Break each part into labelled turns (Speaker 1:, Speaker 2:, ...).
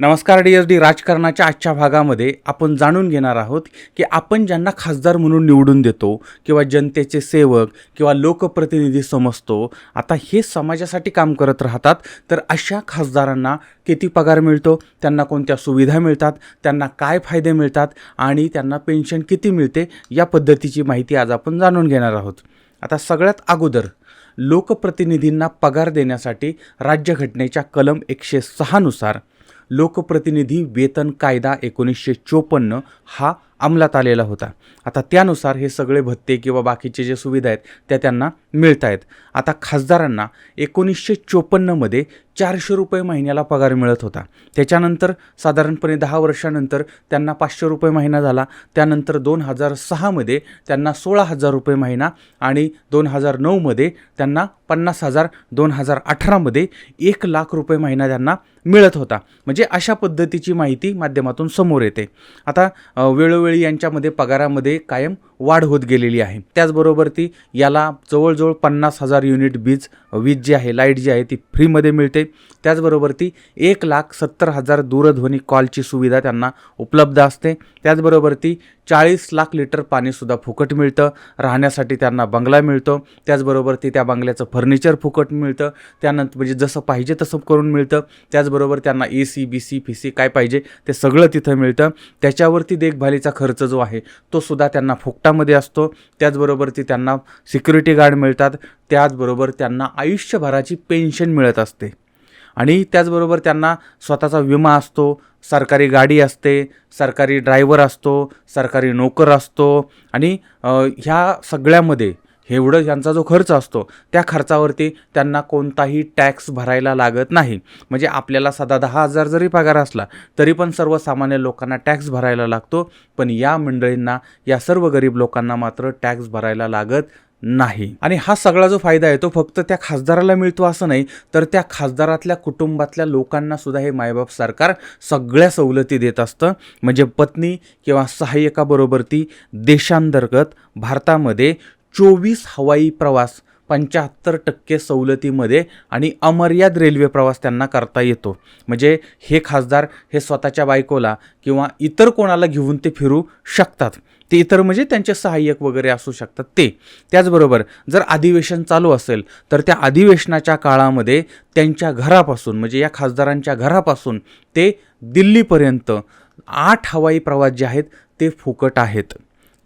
Speaker 1: नमस्कार D S D राजकारणाच्या आजच्या भागामध्ये आपण जाणून घेणार आहोत की आपण ज्यांना खासदार म्हणून निवडून देतो किंवा जनतेचे सेवक किंवा लोकप्रतिनिधी समजतो आता हे समाजासाठी काम करत राहतात तर अशा खासदारांना किती पगार मिळतो त्यांना कोणत्या सुविधा मिळतात त्यांना काय फायदे मिळतात आणि त्यांना पेन्शन किती मिळते या पद्धतीची माहिती आज आपण जाणून घेणार आहोत. आता सगळ्यात अगोदर लोकप्रतिनिधींना पगार देण्यासाठी राज्यघटनेच्या कलम एकशे सहानुसार लोकप्रतिनिधी वेतन कायदा एकोणीसशे चोपन्न हा अंमलात आलेला होता. आता त्यानुसार हे सगळे भत्ते किंवा बाकीचे जे सुविधा आहेत त्या त्यांना मिळत आहेत. आता खासदारांना एकोणीसशे चोपन्नमध्ये चारशे रुपये महिन्याला पगार मिळत होता. त्याच्यानंतर साधारणपणे दहा वर्षानंतर त्यांना पाचशे रुपये महिना झाला. त्यानंतर दोन हजार सहामध्ये त्यांना सोळा हजार रुपये महिना आणि दोन हजार नऊमध्ये त्यांना पन्नास हजार दोन हजार अठरामध्ये एक लाख रुपये महिना त्यांना मिळत होता. म्हणजे अशा पद्धतीची माहिती माध्यमातून समोर येते. आता वेळोवेळी वेळी यांच्यामध्ये पगारामध्ये कायम वाढ होत गेलेली आहे. त्याचबरोबर ती याला जवळजवळ पन्नास हजार युनिट वीज वीज जी आहे लाइट जी आहे ती फ्रीमध्ये मिळते. त्याचबरोबर ती एक लाख सत्तर हजार दूरध्वनी कॉलची सुविधा त्यांना उपलब्ध असते. त्याचबरोबर ती चाळीस लाख लिटर पाणीसुद्धा फुकट मिळतं. राहण्यासाठी त्यांना बंगला मिळतो. त्याचबरोबर ती त्या बंगल्याचं फर्निचर फुकट मिळतं. त्यानंतर म्हणजे जसं पाहिजे तसं करून मिळतं. त्याचबरोबर त्यांना A C B C fee C काय पाहिजे ते सगळं तिथं मिळतं. त्याच्यावरती देखभालीचा खर्च जो आहे तो सुद्धा त्यांना फुक पट्टामध्ये असतो. त्याचबरोबर ती त्यांना सिक्युरिटी गार्ड मिळतात. त्याचबरोबर त्यांना आयुष्यभराची पेन्शन मिळत असते. आणि त्याचबरोबर त्यांना स्वतःचा विमा असतो. सरकारी गाडी असते. सरकारी ड्रायव्हर असतो. सरकारी नोकर असतो. आणि ह्या सगळ्यामध्ये एवढं यांचा जो खर्च असतो त्या खर्चावरती त्यांना कोणताही टॅक्स भरायला लागत नाही. म्हणजे आपल्याला साधा दहा हजार जरी पगार असला तरी पण सर्वसामान्य लोकांना टॅक्स भरायला लागतो. पण या मंडळींना या सर्व गरीब लोकांना मात्र टॅक्स भरायला लागत नाही. आणि हा सगळा जो फायदा आहे तो फक्त त्या खासदाराला मिळतो असं नाही तर त्या खासदारातल्या कुटुंबातल्या लोकांना सुद्धा हे मायबाप सरकार सगळ्या सवलती देत असतं. म्हणजे पत्नी किंवा सहाय्यकाबरोबर ती देशांतर्गत भारतामध्ये चोवीस हवाई प्रवास पंच्याहत्तर टक्के सवलतीमध्ये आणि अमर्याद रेल्वे प्रवास त्यांना करता येतो. म्हणजे हे खासदार हे स्वतःच्या बायकोला किंवा इतर कोणाला घेऊन ते फिरू शकतात. ते इतर म्हणजे त्यांचे सहाय्यक वगैरे असू शकतात ते. त्याचबरोबर जर अधिवेशन चालू असेल तर त्या अधिवेशनाच्या काळामध्ये त्यांच्या घरापासून म्हणजे या खासदारांच्या घरापासून ते दिल्लीपर्यंत आठ हवाई प्रवास जे आहेत ते फुकट आहेत.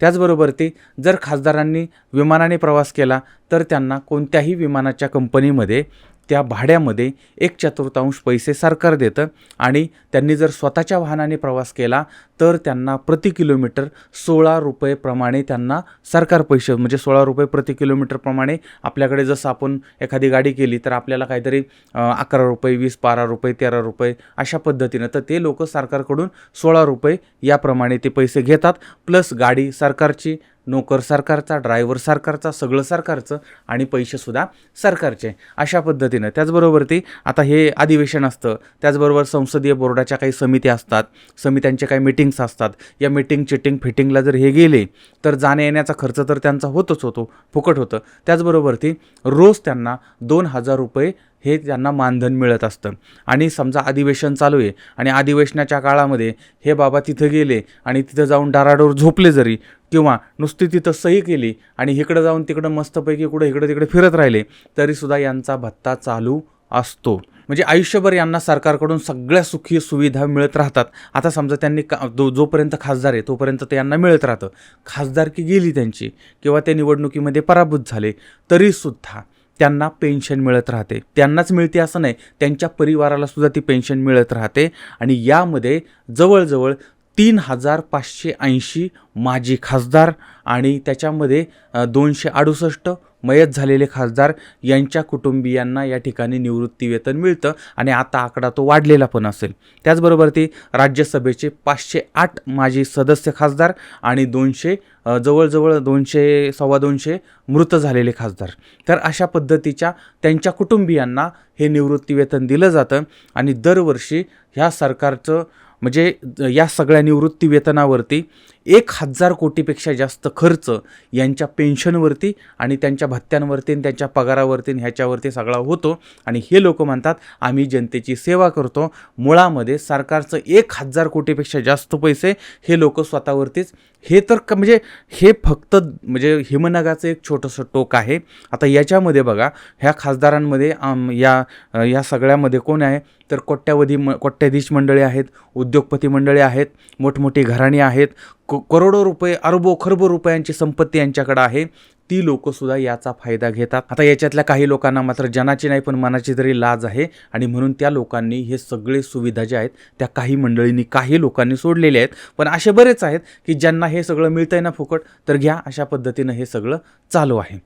Speaker 1: त्याचबरोबर ते जर खासदारांनी विमानाने प्रवास केला तर त्यांना कोणत्याही विमानाच्या कंपनीमध्ये त्या भाड्यामध्ये एक चतुर्थांश पैसे सरकार देतं आणि त्यांनी जर स्वतःच्या वाहनाने प्रवास केला तर त्यांना प्रति किलोमीटर सोळा रुपयेप्रमाणे त्यांना सरकार पैसे म्हणजे सोळा रुपये प्रति किलोमीटरप्रमाणे आपल्याकडे जसं आपण एखादी गाडी केली तर आपल्याला काहीतरी अकरा रुपये वीस बारा रुपये तेरा रुपये अशा पद्धतीनं तर ते लोक सरकारकडून सोळा रुपये याप्रमाणे ते पैसे घेतात. प्लस गाडी सरकारची नोकर सरकारचा ड्रायव्हर सरकारचा सगळं सरकारचं आणि पैसेसुद्धा सरकारचे. अशा पद्धतीनं. त्याचबरोबर ती आता हे अधिवेशन असतं. त्याचबरोबर संसदीय बोर्डाच्या काही समित्या असतात. समित्यांचे काही मिटिंग्स असतात. या मिटिंग चिटिंग फिटिंगला जर हे गेले तर जाण्या येण्याचा खर्च तर त्यांचा होतच होतो. फुकट होतं. त्याचबरोबर ती रोज त्यांना दोन हजार रुपये हे त्यांना मानधन मिळत असतं. आणि समजा अधिवेशन चालू आहे आणि अधिवेशनाच्या काळामध्ये हे बाबा तिथं गेले आणि तिथं जाऊन डाराडोर झोपले जरी किंवा नुसती तिथं सही केली आणि इकडं जाऊन तिकडं मस्तपैकी कुठं इकडं तिकडे फिरत राहिले तरीसुद्धा यांचा भत्ता चालू असतो. म्हणजे आयुष्यभर यांना सरकारकडून सगळ्या सुखी सुविधा मिळत राहतात. आता समजा त्यांनी का जो जोपर्यंत खासदार आहे तोपर्यंत ते यांना मिळत राहतं. खासदारकी गेली त्यांची किंवा ते निवडणुकीमध्ये पराभूत झाले तरीसुद्धा त्यांना पेन्शन मिळत राहते. त्यांनाच मिळते असं नाही त्यांच्या परिवाराला सुद्धा ती पेन्शन मिळत राहते. आणि यामध्ये जवळजवळ तीन हजार पाचशे ऐंशी माजी खासदार आणि त्याच्यामध्ये दोनशे अडुसष्ट मयत झालेले खासदार यांच्या कुटुंबियांना या ठिकाणी निवृत्तीवेतन मिळतं आणि आता आकडा तो वाढलेला पण असेल. त्याचबरोबर ते राज्यसभेचे पाचशे आठ माजी सदस्य खासदार आणि दोनशे जवळजवळ दोनशे सव्वा दोनशे मृत झालेले खासदार. तर अशा पद्धतीच्या त्यांच्या कुटुंबियांना हे निवृत्तीवेतन दिलं जातं आणि दरवर्षी ह्या सरकारचं म्हणजे या सगळ्या निवृत्तीवेतनावरती एक हजार कोटीपेक्षा जास्त खर्च यांच्या पेन्शनवरती आणि त्यांच्या भत्त्यांवरती आणि त्यांच्या पगारावरती ह्याच्यावरती सगळा होतो. आणि हे लोक म्हणतात आम्ही जनतेची सेवा करतो. मुळामध्ये सरकारचं एक हजार कोटीपेक्षा जास्त पैसे हे लोक स्वतःवरतीच हे तर क- म्हणजे हे फक्त म्हणजे हिमनगाचं एक छोटंसं टोक आहे. आता याच्यामध्ये बघा ह्या खासदारांमध्ये आम, या या सगळ्यामध्ये कोण आहे? तर कोट्यावधी म कोट्याधीश मंडळी आहेत उद्योगपती मंडळी आहेत मोठमोठी घराणी आहेत क करोडो रुपये अरबो खरबो रुपयांची संपत्ती यांच्याकडे आहे. ती लोकंसुद्धा याचा फायदा घेतात. आता याच्यातल्या काही लोकांना मात्र जनाची नाही पण मनाची तरी लाज आहे आणि म्हणून त्या लोकांनी हे सगळे सुविधा ज्या आहेत त्या काही मंडळींनी काही लोकांनी सोडलेल्या आहेत. पण असे बरेच आहेत की ज्यांना हे सगळं मिळतंय ना फुकट तर घ्या अशा पद्धतीनं हे सगळं चालू आहे.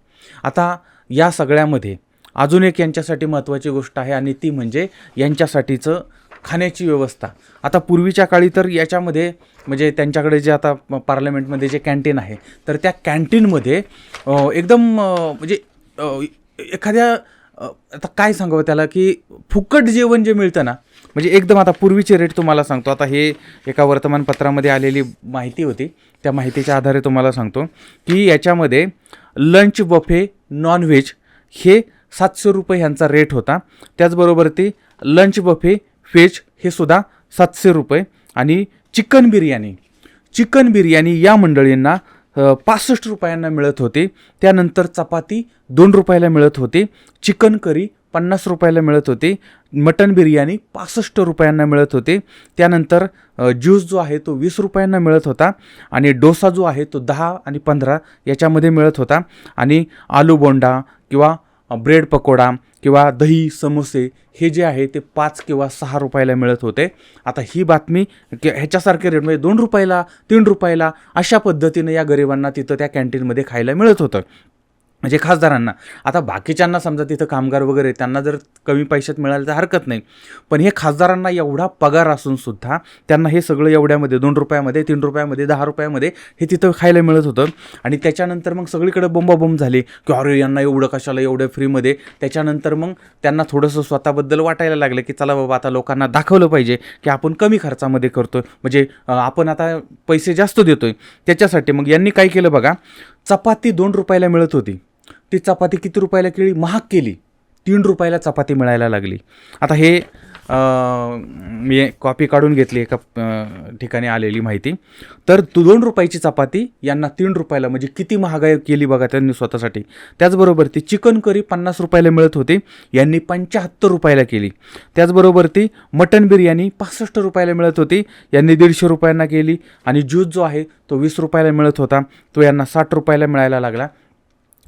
Speaker 1: आता या सगळ्यामध्ये अजून एक यांच्यासाठी महत्त्वाची गोष्ट आहे आणि ती म्हणजे यांच्यासाठीचं खाण्याची व्यवस्था. आता पूर्वीच्या काळी तर याच्यामध्ये म्हणजे त्यांच्याकडे जे आता प- पार्लमेंटमध्ये जे कॅन्टीन आहे तर त्या कॅन्टीनमध्ये एकदम म्हणजे एखाद्या आता काय सांगावं त्याला की फुकट जेवण जे मिळतं ना म्हणजे एकदम आता पूर्वीचे रेट तुम्हाला सांगतो. आता हे एका वर्तमानपत्रामध्ये आलेली माहिती होती. त्या माहितीच्या आधारे तुम्हाला सांगतो की याच्यामध्ये लंच बफे नॉनव्हेज हे सातशे रुपये ह्यांचा रेट होता. त्याचबरोबर ती लंच बफे व्हेज हे सुद्धा सातशे रुपये आणि चिकन बिर्याणी. चिकन बिर्याणी या मंडळींना पासष्ट रुपयांना मिळत होते. त्यानंतर चपाती दोन रुपयाला मिळत होते. चिकन करी पन्नास रुपयाला मिळत होते. मटन बिर्याणी पासष्ट रुपयांना मिळत होते. त्यानंतर ज्यूस जो आहे तो वीस रुपयांना मिळत होता आणि डोसा जो आहे तो दहा आणि पंधरा याच्यामध्ये मिळत होता. आणि आलू बोंडा किंवा ब्रेड पकोडा किंवा दही समोसे हे जे आहे ते पाच किंवा सहा रुपयाला मिळत होते. आता ही बातमी की ह्याच्यासारखे रेट म्हणजे दोन रुपयाला तीन रुपयाला अशा पद्धतीनं या गरिबांना तिथं त्या कॅन्टीनमध्ये खायला मिळत होतं. म्हणजे खासदारांना. आता बाकीच्यांना समजा तिथं कामगार वगैरे त्यांना जर कमी पैशात मिळालं तर हरकत नाही. पण हे खासदारांना एवढा पगार असून सुद्धा त्यांना हे सगळं एवढ्यामध्ये दोन रुपयामध्ये तीन रुपयामध्ये दहा रुपयामध्ये हे तिथं खायला मिळत होतं. आणि त्याच्यानंतर मग सगळीकडे बोंबाबोंब झाली. की अरे यांना एवढं कशाला एवढं फ्रीमध्ये? त्याच्यानंतर मग त्यांना थोडंसं स्वतःबद्दल वाटायला लागलं की चला बाबा आता लोकांना दाखवलं पाहिजे की आपण कमी खर्चामध्ये करतोय. म्हणजे आपण आता पैसे जास्त देतो आहे त्याच्यासाठी मग यांनी काय केलं बघा चपाती दोन रुपयाला मिळत होती. ती चपाती किती रुपयाला केली? महाग केली. तीन रुपयाला चपाती मिळायला लागली. आता हे मी कॉपी काढून घेतली एका ठिकाणी आलेली माहिती. तर तू दोन रुपयाची चपाती यांना तीन रुपयाला म्हणजे किती महागाई केली बघा त्यांनी स्वतःसाठी. त्याचबरोबर ती चिकन करी पन्नास रुपयाला मिळत होती यांनी पंच्याहत्तर रुपयाला केली. त्याचबरोबर ती मटन बिर्याणी पासष्ट रुपयाला मिळत होती यांनी दीडशे रुपयांना केली. आणि ज्यूस जो आहे तो वीस रुपयाला मिळत होता तो यांना साठ रुपयाला मिळायला लागला.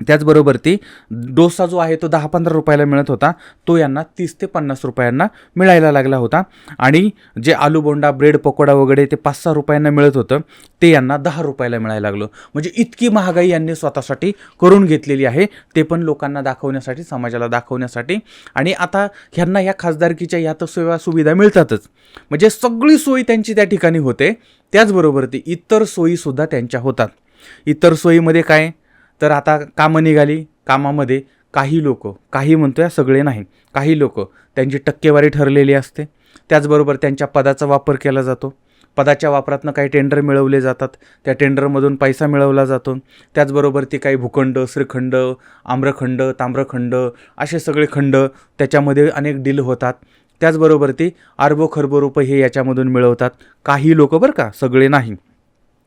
Speaker 1: त्याचबरोबर ती डोसा जो आहे तो दहा पंधरा रुपयाला मिळत होता तो यांना तीस ते पन्नास रुपयांना मिळायला लागला होता. आणि जे आलू बोंडा ब्रेड पकोडा वगैरे ते पाच सहा रुपयांना मिळत होतं ते यांना दहा रुपयाला मिळायला लागलं. म्हणजे इतकी महागाई यांनी स्वतःसाठी करून घेतलेली आहे. ते पण लोकांना दाखवण्यासाठी समाजाला दाखवण्यासाठी. आणि आता ह्यांना ह्या खासदारकीच्या या तर सेवा सुविधा मिळतातच. म्हणजे सगळी सोयी त्यांची त्या ठिकाणी होते. त्याचबरोबर ती इतर सोयीसुद्धा त्यांच्या होतात. इतर सोयीमध्ये काय? तर आता कामं निघाली कामामध्ये काही लोक काही म्हणतोय सगळे नाही काही लोक त्यांची टक्केवारी ठरलेली असते. त्याचबरोबर त्यांच्या पदाचा वापर केला जातो. पदाच्या वापरातनं काही टेंडर मिळवले जातात. त्या टेंडरमधून पैसा मिळवला जातो. त्याचबरोबर ती काही भूखंड श्रीखंड आम्रखंड ताम्रखंड असे सगळे खंड त्याच्यामध्ये अनेक डील होतात. त्याचबरोबर ती अरबो खरबो रुपये हे याच्यामधून मिळवतात. काही लोक बरं का सगळे नाही.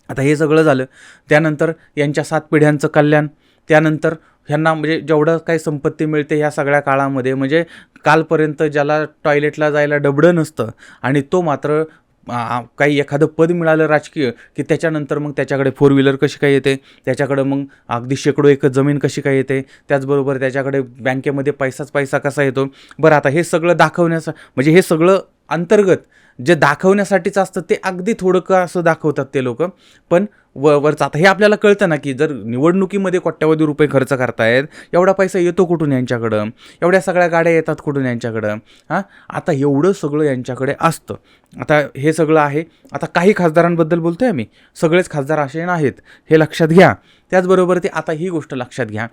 Speaker 1: आता हे सगळं झालं. त्यानंतर यांच्या सात पिढ्यांचं कल्याण त्यानंतर ह्यांना म्हणजे जेवढं काही संपत्ती मिळते ह्या सगळ्या काळामध्ये म्हणजे कालपर्यंत ज्याला टॉयलेटला जायला डबडं नसतं आणि तो मात्र काही एखादं पद मिळालं राजकीय की त्याच्यानंतर मग त्याच्याकडे फोर व्हीलर कशी काय येते त्याच्याकडं मग अगदी शेकडो एकच जमीन कशी काय येते त्याचबरोबर त्याच्याकडे बँकेमध्ये पैसाच पैसा कसा येतो. बरं आता हे सगळं दाखवण्याचं म्हणजे हे सगळं अंतर्गत जे दाखवण्यासाठीच असतं ते अगदी थोडं का असं दाखवतात ते लोक. पण व वरचं आता हे आपल्याला कळतं ना की जर निवडणुकीमध्ये कोट्यावधी रुपये खर्च करतायत एवढा पैसा येतो कुठून यांच्याकडं? एवढ्या सगळ्या गाड्या येतात कुठून यांच्याकडं? हां? आता एवढं सगळं यांच्याकडे असतं. आता हे सगळं आहे. आता काही खासदारांबद्दल बोलतो आहे मी सगळेच खासदार असे नाहीत. हे लक्षात घ्या. त्याचबरोबर ते आता ही गोष्ट लक्षात घ्या.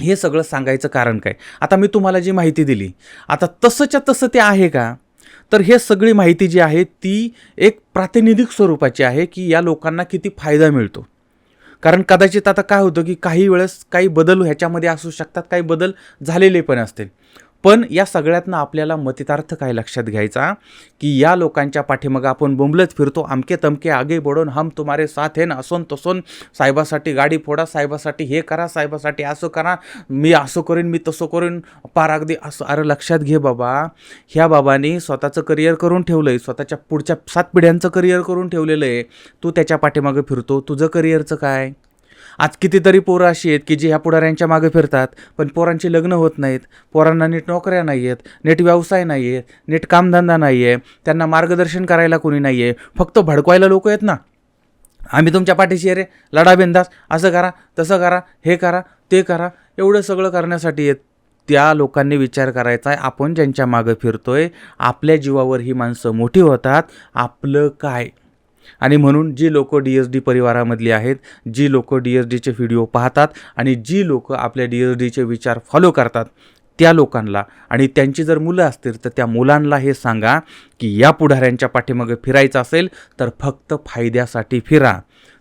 Speaker 1: हे सगळं सांगायचं कारण काय? आता मी तुम्हाला जी माहिती दिली आता तसंच्या तसं ते आहे का? तर हे सगळी माहिती जी आहे ती एक प्रातिनिधिक स्वरूपाची आहे की या लोकांना किती फायदा मिळतो. कारण कदाचित आता काय होतं की काही वेळेस काही बदल ह्याच्यामध्ये असू शकतात काही बदल झालेले पण असतील. पण या सगळ्यातनं आपल्याला मतितार्थ काय लक्षात घ्यायचा? की या लोकांच्या पाठीमागं आपण बोंबलत फिरतो अमके तमके आगे बडून हम तुम्हारे साथ हेन असोन तसोन साहेबासाठी गाडी फोडा साहेबासाठी हे करा साहेबासाठी असं करा मी असं करीन मी तसं करीन पार अगदी असं. अरे लक्षात घे बाबा. ह्या बाबांनी स्वतःचं करिअर करून ठेवलं आहे स्वतःच्या पुढच्या सात पिढ्यांचं करिअर करून ठेवलेलं आहे. तू त्याच्या पाठीमागं फिरतो तुझं करिअरचं काय? आज कितीतरी पोरं अशी आहेत की जी ह्या पुढाऱ्यांच्या मागे फिरतात पण पोरांची लग्न होत नाहीत पोरांना नीट नोकऱ्या नाही आहेत नीट व्यवसाय नाही आहे नीट कामधंदा नाही आहे त्यांना मार्गदर्शन करायला कोणी नाही आहे फक्त भडकवायला लोक आहेत ना? आम्ही तुमच्या पाठीशी अरे रे लढा बिंदास असं करा तसं करा हे करा ते करा एवढं सगळं करण्यासाठी येत त्या लोकांनी विचार करायचा आहे आपण ज्यांच्या मागं फिरतोय आपल्या जीवावर ही माणसं मोठी होतात आपलं काय? आणि म्हणून जी लोक डी एस डी परिवारामधली आहेत जी लोक डी एस डीचे व्हिडिओ पाहतात आणि जी लोक आपल्या डी एस डीचे विचार फॉलो करतात त्या लोकांना आणि त्यांची जर मुलं असतील तर त्या मुलांना हे सांगा की या पुढाऱ्यांच्या पाठीमागे फिरायचं असेल तर फक्त फायद्यासाठी फिरा.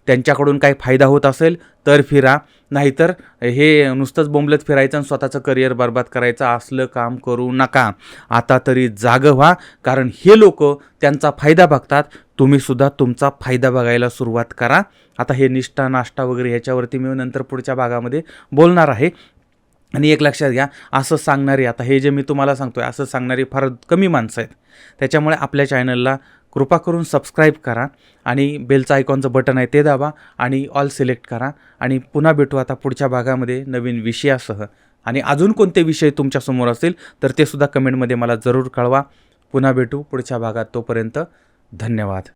Speaker 1: त्यांच्याकडून काही फायदा होत असेल तर फिरा. नाहीतर हे नुसतंच बोंबलत फिरायचं आणि स्वतःचं करिअर बर्बाद करायचं असलं काम करू नका. आता तरी जागं व्हा कारण हे लोक त्यांचा फायदा बघतात. तुम्हीसुद्धा तुमचा फायदा बघायला सुरुवात करा. आता हे निष्ठा नाष्टा वगैरे ह्याच्यावरती मी नंतर पुढच्या भागामध्ये बोलणार आहे. आणि एक लक्षात घ्या असं सांगणारी आता हे जे मी तुम्हाला सांगतो आहे असं सांगणारी फार कमी माणसं आहेत. त्याच्यामुळे आपल्या चॅनलला कृपा करून सबस्क्राईब करा आणि बेलचं आयकॉनचं बटन आहे ते दाबा आणि ऑल सिलेक्ट करा. आणि पुन्हा भेटू आता पुढच्या भागामध्ये नवीन विषयासह. आणि अजून कोणते विषय तुमच्यासमोर असतील तर ते सुद्धा कमेंटमध्ये मला जरूर कळवा. पुन्हा भेटू पुढच्या भागात तोपर्यंत धन्यवाद.